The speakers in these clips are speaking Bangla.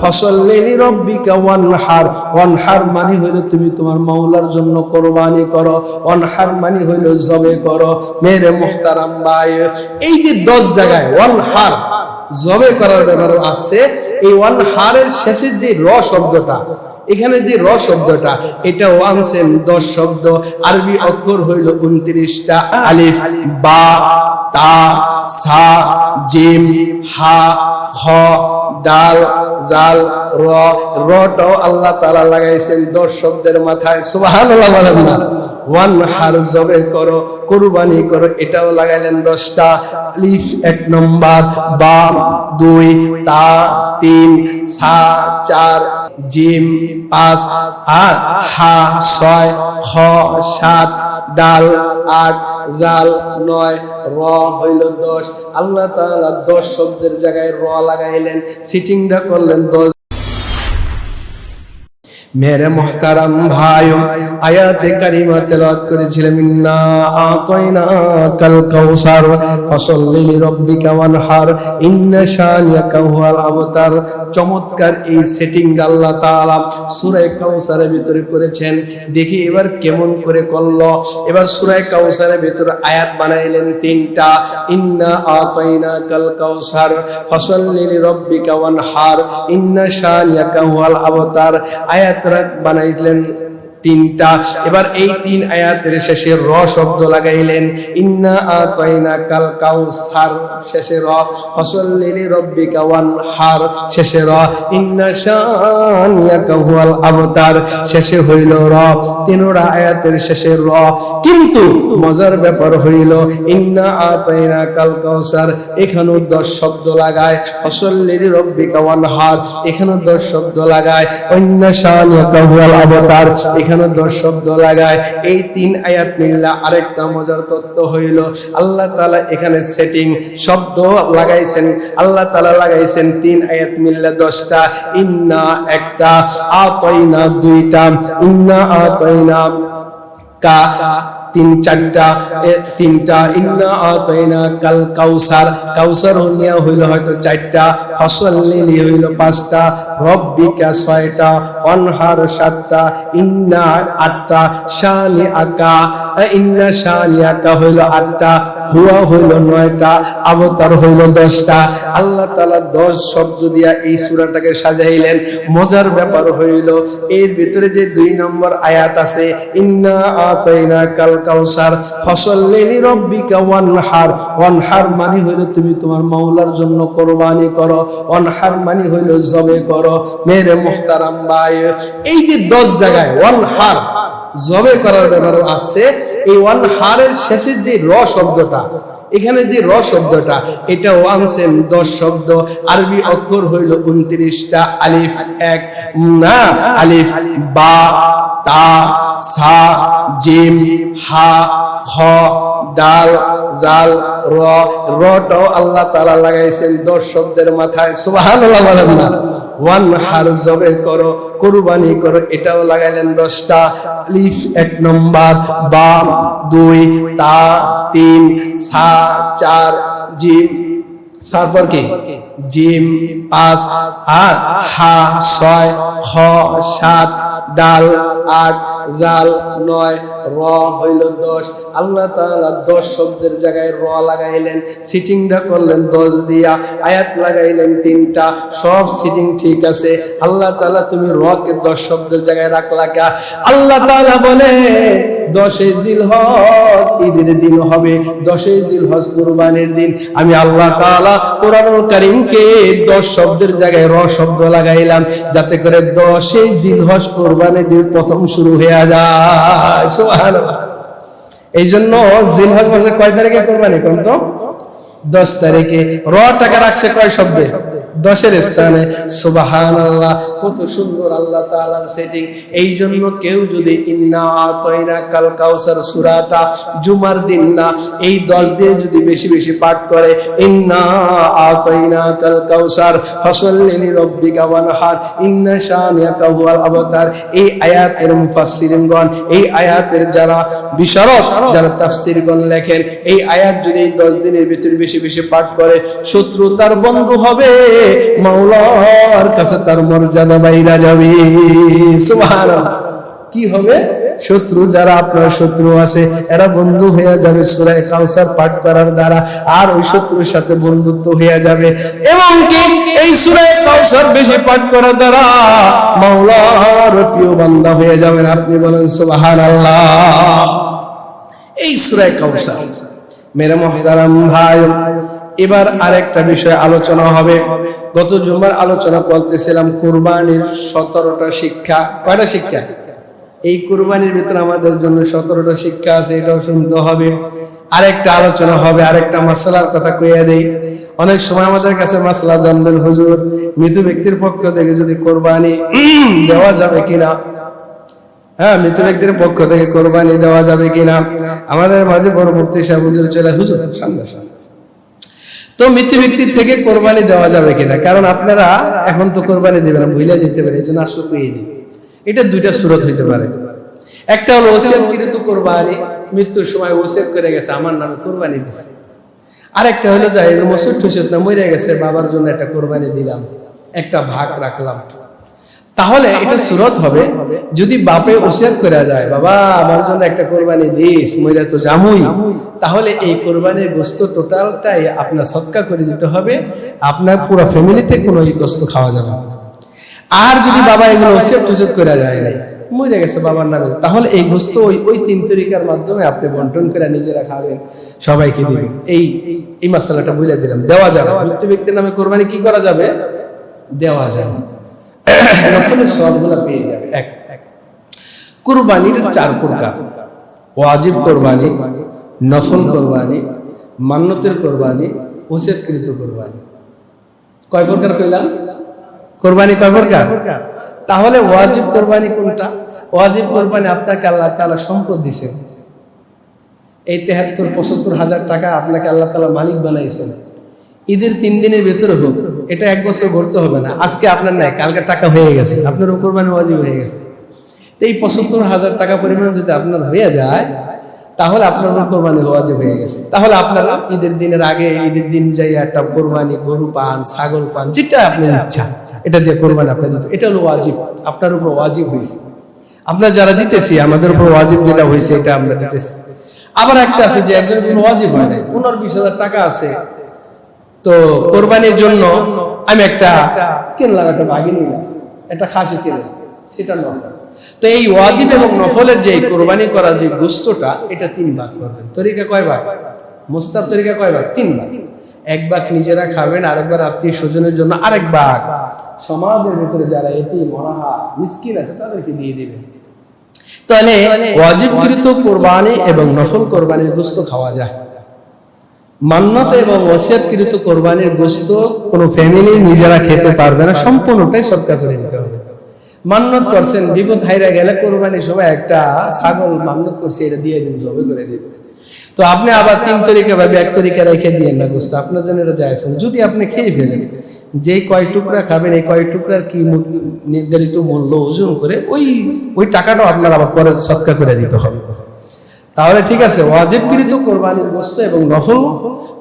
ফসল্লিলি রব্বিকা ওয়ানহার। ওয়ানহার মানে হইল তুমি তোমার মাওলার জন্য কোরবানি করো। ওয়ানহার মানে হইল জবে করো। মেরে মুহতারাম ভাই, এই যে দশ জায়গায় ওয়ানহার, জবে করার ব্যাপারে আছে। এই ওয়ান হারের শেষের যে র শব্দটা, এখানে যে র শব্দটা এটাও আনছেন দশ শব্দ, আরবি অক্ষর হইল উনত্রিশটা আলিফ, বা, তা, সা, জিম, হা, খ ডাল জাল, র রটাও আল্লাহ তাআলা লাগাইছেন দশ শব্দের মাথায়। না। ওয়ান হার জবে করো কুরবানি করো, এটাও লাগাইলেন দশটা। লিফ এক নম্বর বা দুই, তা তিন, সা চার, জিম পাঁচ আর হা ছয়, খ সাত, ডাল আট, জাল নয়, র হইল দশ। আল্লাহ তাআলা দশ শব্দের জায়গায় র লাগাইলেন সিটিংটা করলেন দশ। মেরে মোহতারাম ভাই, আয়াতে কারিমা তেলাওয়াত করেছিলাম ইন্না আতাইনা কাল কাউসার ফসল্লি লিরাব্বিকা ওয়ানহার, ইন্না শানিয়াকা হুয়াল আবতার। চমৎকার এই সেটিং আল্লাহ তাআলা সূরা কাউসারের ভিতরে করেছেন। দেখি এবার কেমন করে করল। এবার সূরা কাউসারের ভিতরে আয়াত বানাইলেন তিনটা, ইন্না আতাইনা কাল কাউসার ফসল্লি লিরাব্বিকা ওয়ানহার, ইন্না শানিয়াকা হুয়াল আবতার। আয়াত বানাইছিলেন তিনটা। এবার এই তিন আয়াতের শেষে র শব্দ লাগাইলেন, ইন্না আতাইনা কাল কাউসার শেষে র। ফসল্লিলি রব্বিকা ওয়ান হার শেষে র। ইন্না শানিয়াকা হুয়াল আবতার শেষে হইল র। তিনটা আয়াতের শেষে র। কিন্তু মজার ব্যাপার হইল, ইন্না আতাইনা কাল কাউসার এখানেও দশ শব্দ লাগায়। ফসল্লিলি রব্বিকা ওয়ান হার এখানেও দশ শব্দ লাগায়। অন্য শানিয়াকা হুয়াল আবতার এখানে দশ শব্দ লাগায়। এই তিন আয়াত মিল্লা আরেকটা মজার তত্ত্ব হইল, আল্লাহ তালা এখানে সেটিং শব্দ লাগাইছেন। আল্লাহ তালা লাগাইছেন তিন আয়াত মিল্লা দশটা। ইন্না একটা, আতইনা দুইটা। ইন্না আতইনা কা। তিন চারটা তিনটা। ইন্না আতাইনা কাল কাউসার। কাউসার হলিয়া হইল হয়তো চারটা ফসল লিলি হইল পাঁচটা, রব্বিকা ছয়টা, অনহার সাতটা, ইন্না আটটা, শানি আকা ইন্না শানি আকা হইল আটটা, হুয়া হইল নয়টা অবতার হইল দশটা। আল্লাহ তালা দশ শব্দ দিয়া এই সুরাটাকে সাজাইলেন। মজার ব্যাপার হইল, এর ভিতরে যে দুই নম্বর আয়াত আছে, ইন্না আতাইনা কাল কাউসার ফসল্লিলি রব্বিকা ওয়ানহার। ওয়ানহার মানে হইল তুমি তোমার মাওলার জন্য কোরবানি করো। ওয়ানহার মানে হইল জবে করো। মেরে মুহতারাম ভাই, এই যে দশ জায়গায় ওয়ানহার, জবে করার ব্যাপারে আছে। এই ওয়ান হারের শেষের যে র শব্দটা, এখানে যে র শব্দটা, এটাও আনছেন দশ শব্দ। আরবি অক্ষর হইল উনত্রিশটা, আলিফ এক, না, আলিফ বা। তা, সা, জিম, হা, খ, ডাল, জাল, র রটাও আল্লাহ তাআলা লাগাইছেন দশ শব্দের মাথায়। সুবহানাল্লাহ বলেন না। ওয়ান হার জবে করো, কুরবানি করো, এটাও লাগাইলেন দশটা। লিফ এক নম্বর বা দুই, তা তিন, সা চার, জিম। তারপর কি? জিম পাঁচ, আর হা ছয়, খ সাত ডাল আট জাল, নয়, র হইল দশ। আল্লাহ তাআলা দশ শব্দের জায়গায় র লাগাইলেন সিটিংটা করলেন দশ দিয়া, আয়াত লাগাইলেন তিনটা, সব সিটিং ঠিক আছে। আল্লাহ তাআলা তুমি র কে দশ শব্দের জায়গায় রাখলা কা? আল্লাহ তাআলা বলে দশে জিলহজ ঈদের দিন হবে দশে জিলহজ কুরবানির দিন। আমি আল্লাহ তাআলা কোরআনুল কারীমকে দশ শব্দের জায়গায় র শব্দ লাগাইলাম, যাতে করে দশে জিলহজ কুরবানির দিন প্রথম শুরু হয়ে যায়। এই জন্য জিলহজ মাসে কয় তারিখে কোরবানি কোন তো? দশ তারিখে। র টাকা রাখছে কয় শব্দে? দশের স্থানে সুবাহান আল্লাহ কত সুন্দর আল্লাহ তাআলার সেটিং এই জন্য কেউ যদি ইন্না আতাইনা কাল কাউসার সূরাটা জুমার দিন না, এই দশ দিয়ে যদি বেশি বেশি পাঠ করে, ইন্না আতাইনা কাল কাউসার, ফসল্লি রব্বিকা ওয়ানহার, ইন্না এই আয়াতের মুফাসসিরিনগণ, এই আয়াতের যারা বিশারদ, যারা লেখেন, এই আয়াত যদি দশ দিনের ভিতরে বেশি বেশি পাঠ করে, শত্রু তার বন্ধু হবে। মাওলার কাছে তার মর্যাদা বাইরা যাবে। কি হবে? শত্রু, যারা আপনার শত্রু আছে, এরা বন্ধু হয়ে যাবে সুরায় কাউসার পাঠ করার দ্বারা, আর ওই শত্রুর সাথে বন্ধুত্ব হয়ে যাবে। এবং কি? এই সুরায় কাউসার বেশি পাঠ করার দ্বারা মাওলার প্রিয় বান্দা হয়ে যাবেন। আপনি বলেন, সুবহানাল্লাহ। এই সুরায় কাউসার মেরে মহতারাম ভাই এবার আরেকটা বিষয় আলোচনা হবে। গত জুমার আলোচনা করতেছিলাম কুরবানির সতেরোটা শিক্ষা। কয়টা শিক্ষা? এই কোরবানির ভিতরে আমাদের জন্য সতেরোটা শিক্ষা আছে, এটাও শুনতে হবে। আরেকটা আলোচনা হবে, আরেকটা মাসালার কথা কইয়া দেই। অনেক সময় আমাদের কাছে মাসলা জানবেন, হুজুর, মৃত ব্যক্তির পক্ষ থেকে যদি কোরবানি দেওয়া যাবে কিনা? হ্যাঁ মৃত ব্যক্তির পক্ষ থেকে কোরবানি দেওয়া যাবে কিনা? আমাদের মাঝে পরবর্তী সাহেব হুজুর চলে, হুজুর, সামনে সামনে। তো মৃত্যু ব্যক্তির থেকে কোরবানি দেওয়া যাবে কিনা? কারণ আপনারা এখন তো কোরবানি দেবেন না যেতে পারে এই জন্য আসলে পেয়ে দিই এটা দুইটা সুরত হইতে পারে। একটা হলো, ওসিয়ত কিন্তু কোরবানি, মৃত্যুর সময় ওসিয়ত করে গেছে, আমার নামে কোরবানি দিছে। আরেকটা হলো যাই মসুর ঠুসুত না, মরে গেছে, বাবার জন্য একটা কোরবানি দিলাম, একটা ভাগ রাখলাম। তাহলে এটা সুরত হবে যদি বাপে ওসিয়ত করে যায় বাবা আমার জন্য একটা কোরবানি দিস মইরা তো জামুই তাহলে এই কোরবানির গোস্ত টোটালটাই আপনার সৎকা করে দিতে হবে। আপনার পুরো ফ্যামিলিতে কোনো এই গোস্ত খাওয়া যাবে আর যদি বাবা এগুলো ওসিয়ত টুসিয়ত করে যায় নাই মরে গেছে বাবার নামে। তাহলে এই গোস্ত ওই ওই তিন তরিকার মাধ্যমে আপনি বন্টন করে নিজেরা খাবেন সবাইকে দিবেন। এই এই মশলাটা বুঝে দিলাম। দেওয়া যাবে মৃত্যু ব্যক্তির নামে কোরবানি কি করা যাবে। দেওয়া যাবে। নফলের সবগুলা পেয়ে যাবে। এক চার প্রকার ওয়াজিব কোরবানি, নফল কোরবানি কোরবানি ওসেদকৃত কোরবানি। কয় প্রকার কইলাম? কোরবানি কয় প্রকার? তাহলে ওয়াজিব কোরবানি কোনটা? ওয়াজিব কোরবানি আপনাকে আল্লাহ তাআলা সম্পদ দিছেন। এই তেহাত্তর, পঁচাত্তর হাজার টাকা আপনাকে আল্লাহ তাআলা মালিক বানাইছেন। ঈদের তিন দিনের ভেতরে হোক এটা এক বছর ভরতে হবে না। আজকে আপনার নাই, কালকে টাকা হয়ে গেছে। আপনার কোরবানি ওয়াজিব হয়ে গেছে। এই পঁচাত্তর হাজার টাকা পরিমাণ যদি আপনার হয়ে যায়, তাহলে আপনার উপর কোরবানি ওয়াজিব হয়ে গেছে। তাহলে আপনারা ঈদের দিনের আগে, ঈদের দিন যাই একটা কোরবানি, গরু পান, ছাগল পান, যেটা আপনার ইচ্ছা, এটা দিয়ে কোরবানি আপনি দিতে এটা হলো ওয়াজিব। আপনার উপর ওয়াজিব হয়েছে। আমরা যারা দিতেছি, আমাদের উপর ওয়াজিব যেটা হয়েছে, এটা আমরা দিতেছি। আবার একটা আছে যে একজন কোনো ওয়াজিব হয় নাই। পনেরো বিশ হাজার টাকা আছে। তো কোরবানির জন্য আমি একটা কিনলাম একটা বাগি নিলাম। একটা খাসি কিনলাম সেটা নফল। তো এই ওয়াজিব এবং নফলের যে কোরবানি করার যে গোস্তটা, এটা তিন ভাগ করবেন। তরিকা কয় ভাগ? মুস্তাব তরিকা কয় ভাগ? তিন ভাগ। এক ভাগ নিজেরা খাবেন আরেকবার আত্মীয় স্বজনের জন্য আরেক ভাগ। সমাজের ভিতরে যারা এটি মরাহা মিসকিন আছে, তাদেরকে দিয়ে দেবেন। তাহলে ওয়াজিবকৃত কোরবানি এবং নফল কোরবানির গোস্ত খাওয়া যায়। মান্নত এবং ওসিয়াতকৃত কোরবানির গোস্ত কোন ফ্যামিলি নিজেরা খেতে পারবে না, সম্পূর্ণটাই সৎকার করে দিতে হবে। মান্নত করছেন, বিপদ হাইরা গেলে কোরবানির সময় একটা ছাগল মান্নত করছে, এটা দিয়ে দিন, জবে করে দিতে তো আপনি আবার তিন তরিকা ভাবে এক তরিকা রেখে দিয়ে না গোস্ত আপনার জন্য এটা যাইছেন যদি আপনি খেয়ে ফেলেন, যে কয় টুকরা খাবেন, এই কয় টুকরার কি নির্ধারিত মূল্য ওজন করে, ওই ওই টাকাটাও আপনার আবার পরে সৎকার করে দিতে হবে। তাহলে ঠিক আছে ওয়াজিবকৃত কোরবানির বস্তু এবং নফল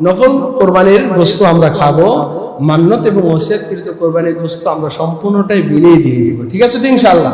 নফল কোরবানির বস্তু আমরা খাব মান্যত এবং ওসিয়াতকৃত কোরবানির বস্তু আমরা সম্পূর্ণটাই বিলিয়ে দিয়ে দিব। ঠিক আছে তো ইনশাআল্লাহ?